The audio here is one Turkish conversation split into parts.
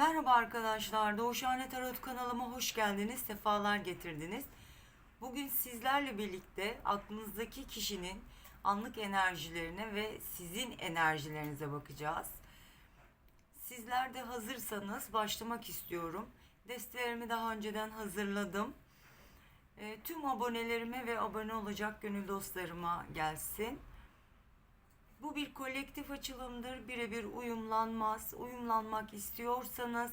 Merhaba arkadaşlar, Doğuşhane Tarot kanalıma hoş geldiniz, sefalar getirdiniz. Bugün sizlerle birlikte aklınızdaki kişinin anlık enerjilerine ve sizin enerjilerinize bakacağız. Sizler de hazırsanız başlamak istiyorum. Destelerimi daha önceden hazırladım. E, tüm abonelerime ve abone olacak gönül dostlarıma gelsin. Bu bir kolektif açılımdır. Birebir uyumlanmaz. Uyumlanmak istiyorsanız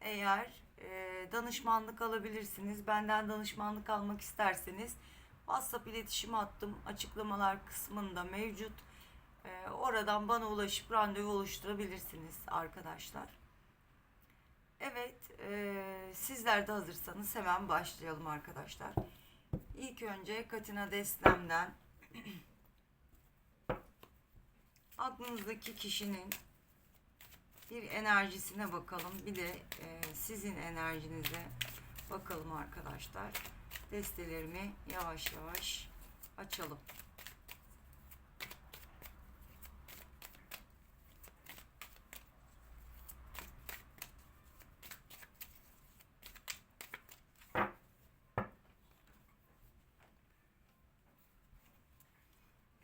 eğer e, danışmanlık alabilirsiniz. Benden danışmanlık almak isterseniz WhatsApp iletişim hattım açıklamalar kısmında mevcut. E, oradan bana ulaşıp randevu oluşturabilirsiniz arkadaşlar. Evet, e, sizler de hazırsanız hemen başlayalım arkadaşlar. İlk önce Katina Destem'den aklınızdaki kişinin bir enerjisine bakalım. Bir de e, sizin enerjinize bakalım arkadaşlar. Destelerimi yavaş yavaş açalım.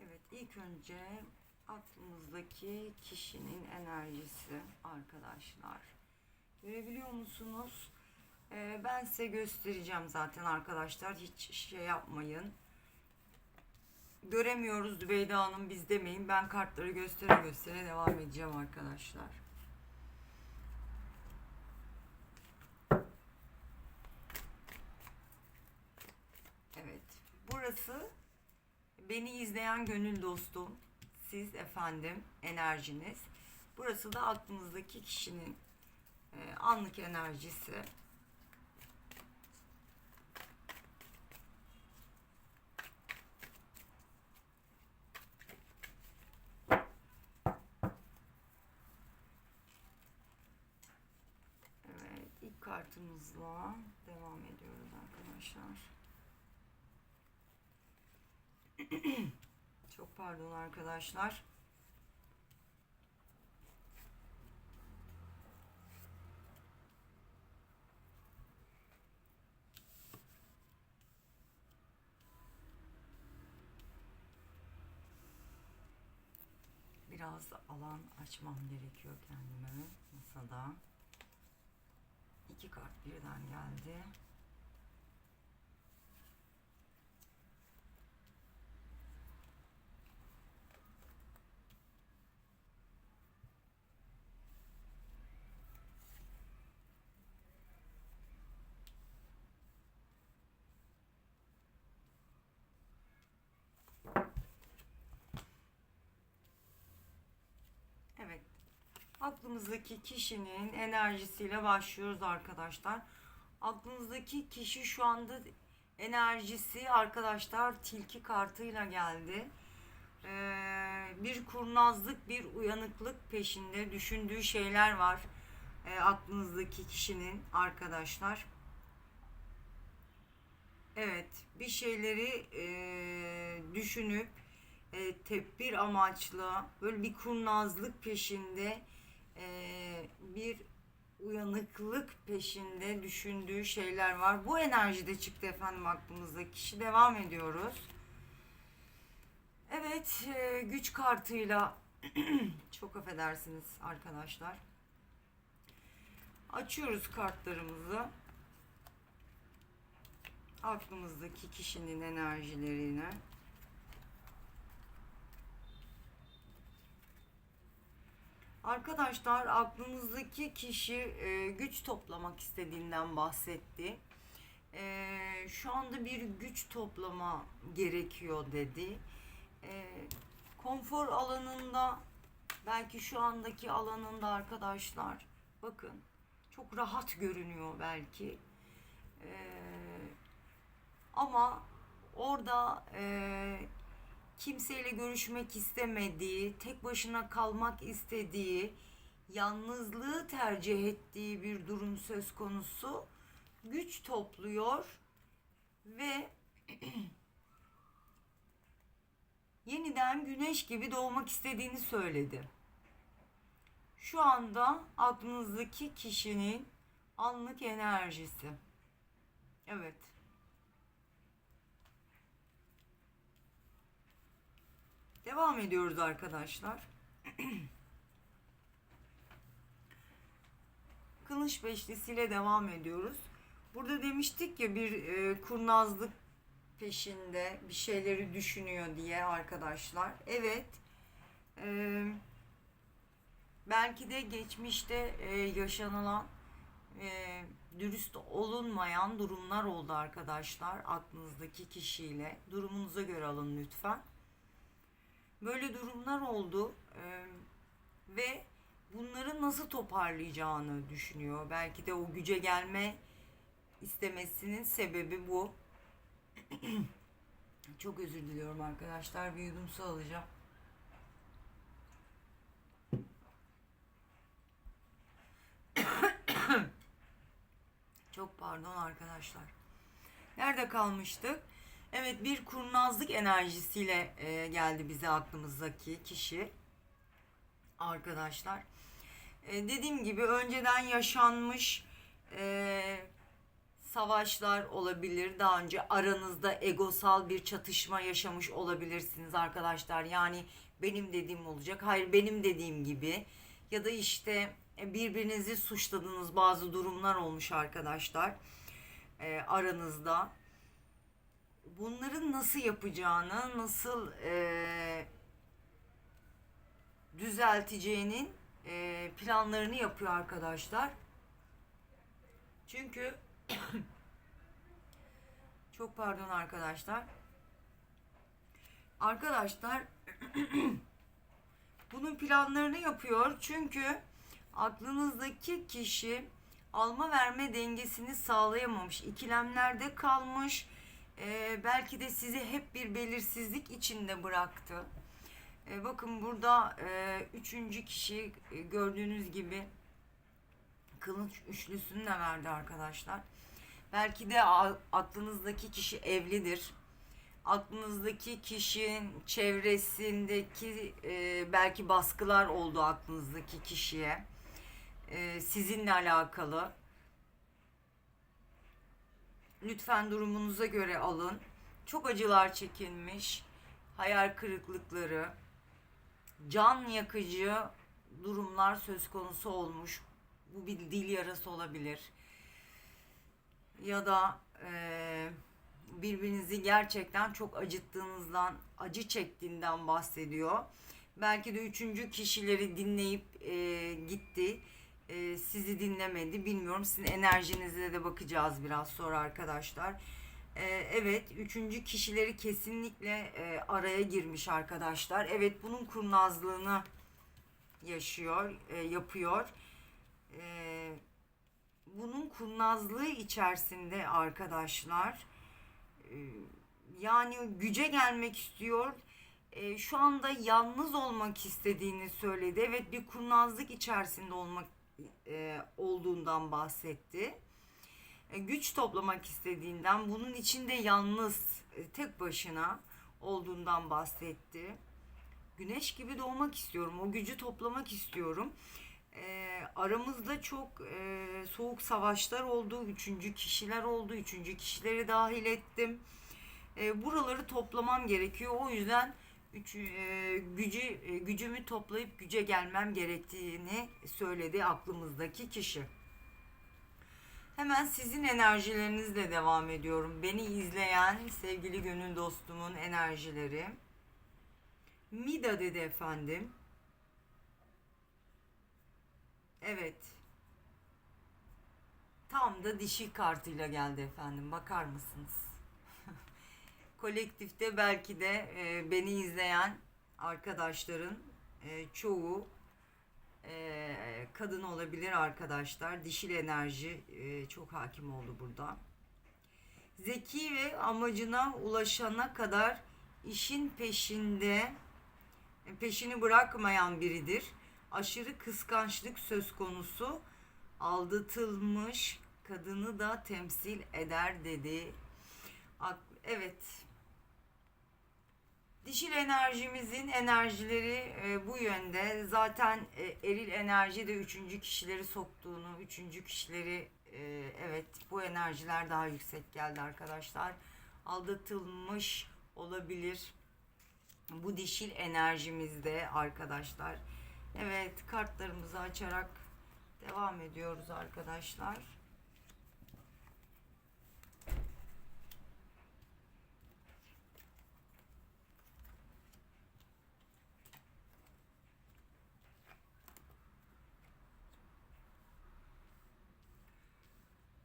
Evet ilk önce aklımızdaki kişinin enerjisi arkadaşlar. Görebiliyor musunuz? Ee, ben size göstereceğim zaten arkadaşlar. Hiç şey yapmayın. Göremiyoruz Dübeyda Hanım biz demeyin. Ben kartları göstere göstere devam edeceğim arkadaşlar. Evet. Burası beni izleyen gönül dostum, siz efendim enerjiniz. Burası da aklınızdaki kişinin e, anlık enerjisi. Evet, ilk kartımızla devam ediyoruz arkadaşlar. Çok pardon arkadaşlar. Biraz alan açmam gerekiyor kendime masada. İki kart birden geldi. Evet. Aklımızdaki kişinin enerjisiyle başlıyoruz arkadaşlar. Aklınızdaki kişi şu anda enerjisi arkadaşlar tilki kartıyla geldi. Ee, bir kurnazlık, bir uyanıklık peşinde düşündüğü şeyler var. Ee, aklınızdaki kişinin arkadaşlar. Evet, bir şeyleri e, düşünüp e, tedbir amaçlı böyle bir kurnazlık peşinde e, bir uyanıklık peşinde düşündüğü şeyler var. Bu enerjide çıktı efendim aklımızda kişi. Devam ediyoruz. Evet e, güç kartıyla çok affedersiniz arkadaşlar. Açıyoruz kartlarımızı. Aklımızdaki kişinin enerjilerine. Arkadaşlar aklınızdaki kişi e, güç toplamak istediğinden bahsetti. E, şu anda bir güç toplama gerekiyor dedi. E, konfor alanında belki şu andaki alanında arkadaşlar bakın çok rahat görünüyor belki. E, ama orada e, kimseyle görüşmek istemediği, tek başına kalmak istediği, yalnızlığı tercih ettiği bir durum söz konusu. Güç topluyor ve yeniden güneş gibi doğmak istediğini söyledi. Şu anda aklınızdaki kişinin anlık enerjisi. Evet. Devam ediyoruz arkadaşlar. Kılıç beşlisiyle devam ediyoruz. Burada demiştik ya bir e, kurnazlık peşinde bir şeyleri düşünüyor diye arkadaşlar. Evet. E, belki de geçmişte e, yaşanılan e, dürüst olunmayan durumlar oldu arkadaşlar aklınızdaki kişiyle. Durumunuza göre alın lütfen. Böyle durumlar oldu e, ve bunları nasıl toparlayacağını düşünüyor. Belki de o güce gelme istemesinin sebebi bu. Çok özür diliyorum arkadaşlar. Bir yudum su alacağım. Çok pardon arkadaşlar. Nerede kalmıştık? Evet bir kurnazlık enerjisiyle e, geldi bize aklımızdaki kişi. Arkadaşlar. E, dediğim gibi önceden yaşanmış e, savaşlar olabilir. Daha önce aranızda egosal bir çatışma yaşamış olabilirsiniz arkadaşlar. Yani benim dediğim olacak. Hayır benim dediğim gibi. Ya da işte e, birbirinizi suçladığınız bazı durumlar olmuş arkadaşlar. E, aranızda. Bunların nasıl yapacağını, nasıl e, düzelteceğinin e, planlarını yapıyor arkadaşlar. Çünkü çok pardon arkadaşlar. Arkadaşlar bunun planlarını yapıyor. Çünkü aklınızdaki kişi alma verme dengesini sağlayamamış. ikilemlerde kalmış. Ee, belki de sizi hep bir belirsizlik içinde bıraktı. Ee, bakın burada e, üçüncü kişi e, gördüğünüz gibi kılıç üçlüsünü de verdi arkadaşlar. Belki de aklınızdaki kişi evlidir. Aklınızdaki kişinin çevresindeki e, belki baskılar oldu aklınızdaki kişiye. E, sizinle alakalı. Lütfen durumunuza göre alın. Çok acılar çekilmiş, hayal kırıklıkları, can yakıcı durumlar söz konusu olmuş. Bu bir dil yarası olabilir ya da e, birbirinizi gerçekten çok acıttığınızdan, acı çektiğinden bahsediyor. Belki de üçüncü kişileri dinleyip e, gitti. E, sizi dinlemedi. Bilmiyorum. Sizin enerjinize de bakacağız biraz sonra arkadaşlar. E, evet. Üçüncü kişileri kesinlikle e, araya girmiş arkadaşlar. Evet. Bunun kurnazlığını yaşıyor, e, yapıyor. Eee bunun kurnazlığı içerisinde arkadaşlar e, yani güce gelmek istiyor. E, şu anda yalnız olmak istediğini söyledi. Evet bir kurnazlık içerisinde olmak e, olduğundan bahsetti. Güç toplamak istediğinden, bunun içinde yalnız, tek başına olduğundan bahsetti. Güneş gibi doğmak istiyorum. O gücü toplamak istiyorum e, aramızda çok e, soğuk savaşlar oldu. Üçüncü kişiler oldu. Üçüncü kişileri dahil ettim. E, buraları toplamam gerekiyor. O yüzden üç, e, gücü e, gücümü toplayıp güce gelmem gerektiğini söyledi aklımızdaki kişi. Hemen sizin enerjilerinizle devam ediyorum. Beni izleyen sevgili gönül dostumun enerjileri. Mida dedi efendim. Evet. Tam da dişi kartıyla geldi efendim. Bakar mısınız? Kolektifte belki de e, beni izleyen arkadaşların e, çoğu e, kadın olabilir arkadaşlar. Dişil enerji e, çok hakim oldu burada. Zeki ve amacına ulaşana kadar işin peşinde peşini bırakmayan biridir aşırı kıskançlık söz konusu aldatılmış kadını da temsil eder dedi. Evet. Dişil enerjimizin enerjileri e, bu yönde. Zaten e, eril enerji de üçüncü kişileri soktuğunu, üçüncü kişileri e, evet bu enerjiler daha yüksek geldi arkadaşlar. Aldatılmış olabilir bu dişil enerjimizde arkadaşlar. Evet kartlarımızı açarak devam ediyoruz arkadaşlar.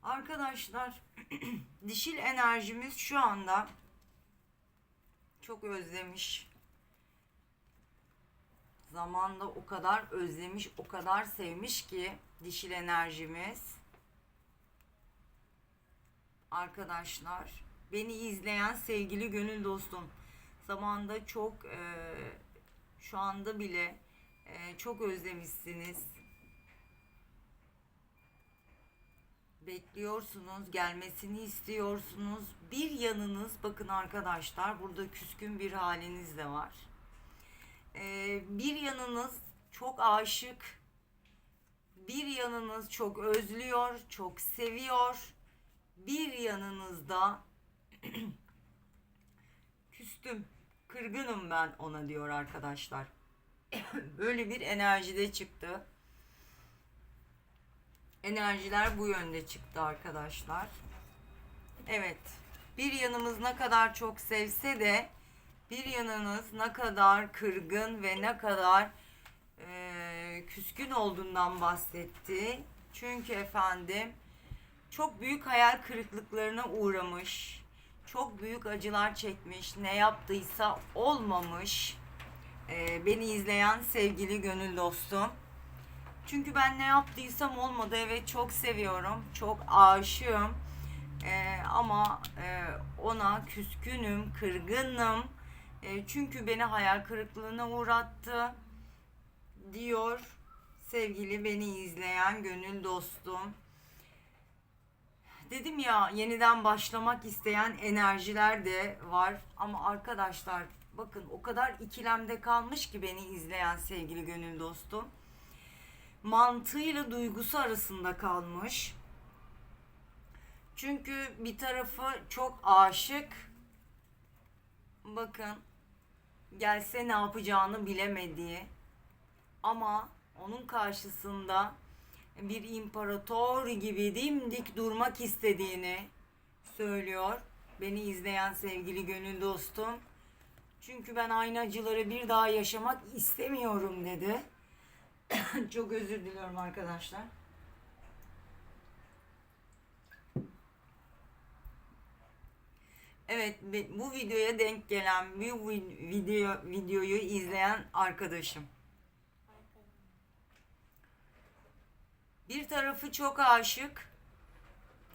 Arkadaşlar dişil enerjimiz şu anda çok özlemiş. Zamanda o kadar özlemiş, o kadar sevmiş ki dişil enerjimiz. Arkadaşlar beni izleyen sevgili gönül dostum zamanda çok e, şu anda bile e, çok özlemişsiniz. Bekliyorsunuz, gelmesini istiyorsunuz. Bir yanınız bakın arkadaşlar burada küskün bir haliniz de var. Ee, bir yanınız çok aşık, bir yanınız çok özlüyor, çok seviyor. Bir yanınızda küstüm, kırgınım ben ona diyor arkadaşlar. Böyle bir enerjide çıktı. Enerjiler bu yönde çıktı arkadaşlar. Evet. Bir yanımız ne kadar çok sevse de bir yanınız ne kadar kırgın ve ne kadar e, küskün olduğundan bahsetti. Çünkü efendim çok büyük hayal kırıklıklarına uğramış. Çok büyük acılar çekmiş. Ne yaptıysa olmamış. E, beni izleyen sevgili gönül dostum. Çünkü ben ne yaptıysam olmadı. Evet çok seviyorum. Çok aşığım. Ee, ama e, ona küskünüm, kırgınım. E, çünkü beni hayal kırıklığına uğrattı. Diyor sevgili beni izleyen gönül dostum. Dedim ya yeniden başlamak isteyen enerjiler de var. Ama arkadaşlar bakın o kadar ikilemde kalmış ki beni izleyen sevgili gönül dostum mantığıyla duygusu arasında kalmış. Çünkü bir tarafı çok aşık. Bakın gelse ne yapacağını bilemediği ama onun karşısında bir imparator gibi dimdik durmak istediğini söylüyor. Beni izleyen sevgili gönül dostum. Çünkü ben aynı acıları bir daha yaşamak istemiyorum dedi. Çok özür diliyorum arkadaşlar. Evet bu videoya denk gelen bu video videoyu izleyen arkadaşım. Bir tarafı çok aşık.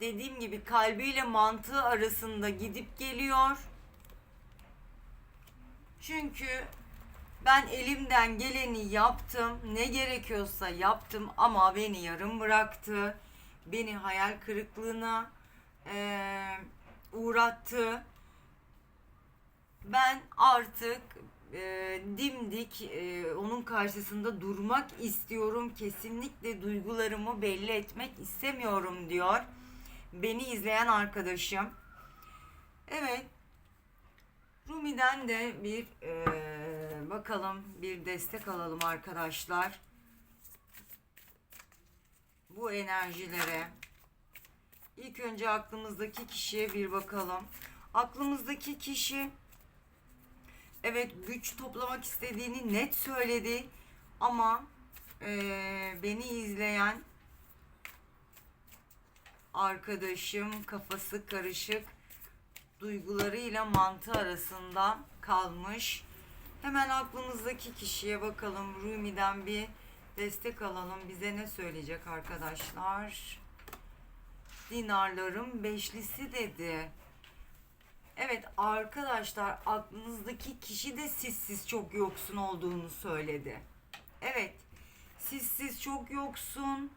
Dediğim gibi kalbiyle mantığı arasında gidip geliyor. Çünkü ben elimden geleni yaptım. Ne gerekiyorsa yaptım ama beni yarım bıraktı. Beni hayal kırıklığına e, uğrattı. Ben artık e, dimdik e, onun karşısında durmak istiyorum. Kesinlikle duygularımı belli etmek istemiyorum diyor. Beni izleyen arkadaşım. Evet. Rumi'den de bir e, bakalım bir destek alalım arkadaşlar. Bu enerjilere. İlk önce aklımızdaki kişiye bir bakalım. Aklımızdaki kişi evet güç toplamak istediğini net söyledi ama e, beni izleyen arkadaşım kafası karışık duygularıyla mantığı arasında kalmış. Hemen aklımızdaki kişiye bakalım. Rumi'den bir destek alalım. Bize ne söyleyecek arkadaşlar? Dinarların beşlisi dedi. Evet arkadaşlar aklınızdaki kişi de sizsiz çok yoksun olduğunu söyledi. Evet sizsiz çok yoksun,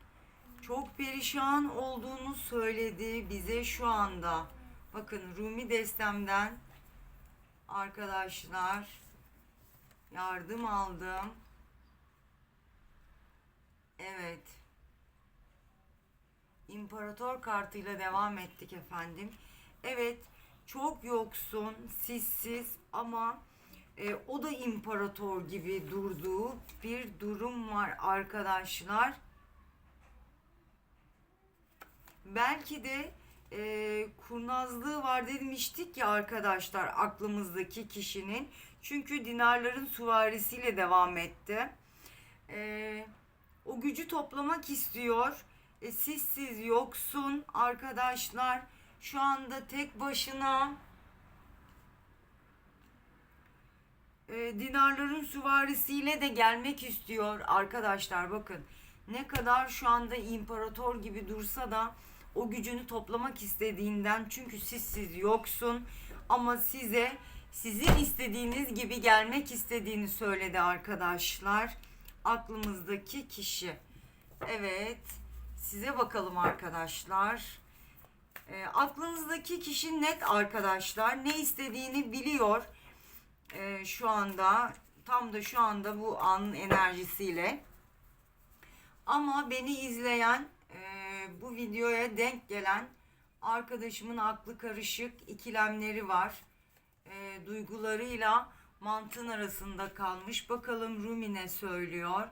çok perişan olduğunu söyledi bize şu anda. Bakın Rumi destemden Arkadaşlar yardım aldım. Evet. İmparator kartıyla devam ettik efendim. Evet, çok yoksun, sissiz ama e, o da imparator gibi durduğu bir durum var arkadaşlar. Belki de e, kurnazlığı var demiştik ya arkadaşlar aklımızdaki kişinin. Çünkü dinarların süvarisiyle devam etti. E, o gücü toplamak istiyor. E, siz siz yoksun arkadaşlar. Şu anda tek başına e, dinarların süvarisiyle de gelmek istiyor arkadaşlar bakın. Ne kadar şu anda imparator gibi dursa da o gücünü toplamak istediğinden çünkü siz siz yoksun ama size sizin istediğiniz gibi gelmek istediğini söyledi arkadaşlar. Aklımızdaki kişi. Evet. Size bakalım arkadaşlar. E, aklınızdaki kişi net arkadaşlar. Ne istediğini biliyor. E, şu anda tam da şu anda bu anın enerjisiyle. Ama beni izleyen e, bu videoya denk gelen arkadaşımın aklı karışık ikilemleri var. E, duygularıyla mantığın arasında kalmış. Bakalım Rumi ne söylüyor.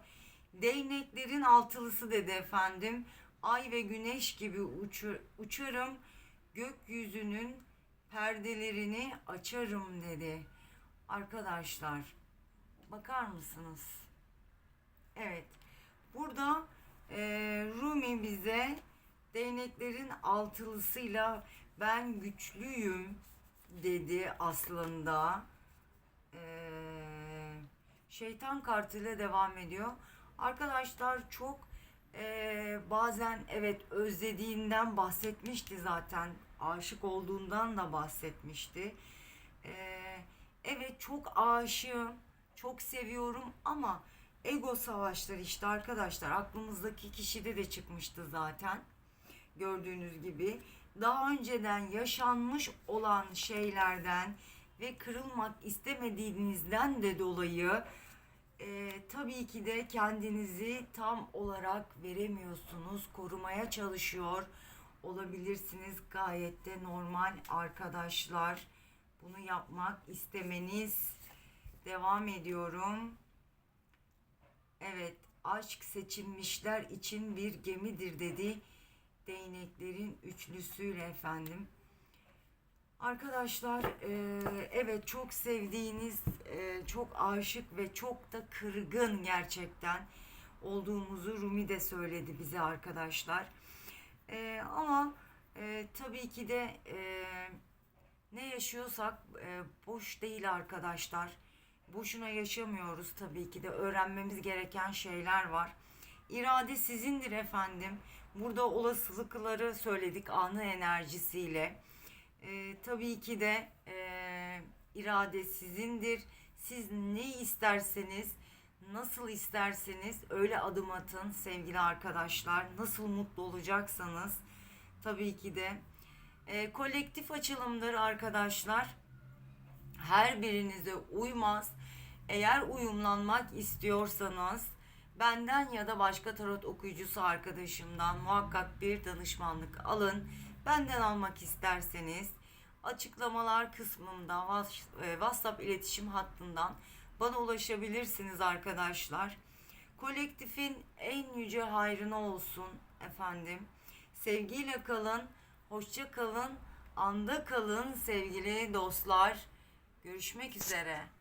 Değneklerin altılısı dedi efendim. Ay ve güneş gibi uçur, uçarım. Gökyüzünün perdelerini açarım dedi. Arkadaşlar bakar mısınız? Evet. Burada e, Rumi bize değneklerin altılısıyla ben güçlüyüm dedi aslında. Ee, şeytan kartıyla devam ediyor. Arkadaşlar çok e, bazen evet özlediğinden bahsetmişti zaten. Aşık olduğundan da bahsetmişti. Ee, evet çok aşığım, çok seviyorum ama ego savaşları işte arkadaşlar aklımızdaki kişide de çıkmıştı zaten. Gördüğünüz gibi daha önceden yaşanmış olan şeylerden ve kırılmak istemediğinizden de dolayı e, tabii ki de kendinizi tam olarak veremiyorsunuz. Korumaya çalışıyor olabilirsiniz. Gayet de normal arkadaşlar. Bunu yapmak istemeniz. Devam ediyorum. Evet, aşk seçilmişler için bir gemidir dedi. Değneklerin üçlüsüyle efendim. Arkadaşlar e, evet çok sevdiğiniz, e, çok aşık ve çok da kırgın gerçekten olduğumuzu Rumi de söyledi bize arkadaşlar. E, ama tabii ki de ne yaşıyorsak boş değil arkadaşlar. Boşuna yaşamıyoruz tabii ki de öğrenmemiz gereken şeyler var. İrade sizindir efendim. Burada olasılıkları söyledik anı enerjisiyle. Ee, tabii ki de e, irade sizindir. Siz ne isterseniz, nasıl isterseniz öyle adım atın sevgili arkadaşlar. Nasıl mutlu olacaksanız tabii ki de. E, kolektif açılımdır arkadaşlar. Her birinize uymaz. Eğer uyumlanmak istiyorsanız benden ya da başka tarot okuyucusu arkadaşımdan muhakkak bir danışmanlık alın. Benden almak isterseniz açıklamalar kısmında e, WhatsApp iletişim hattından bana ulaşabilirsiniz arkadaşlar. Kolektifin en yüce hayrına olsun efendim. Sevgiyle kalın, hoşça kalın, anda kalın sevgili dostlar. Görüşmek üzere.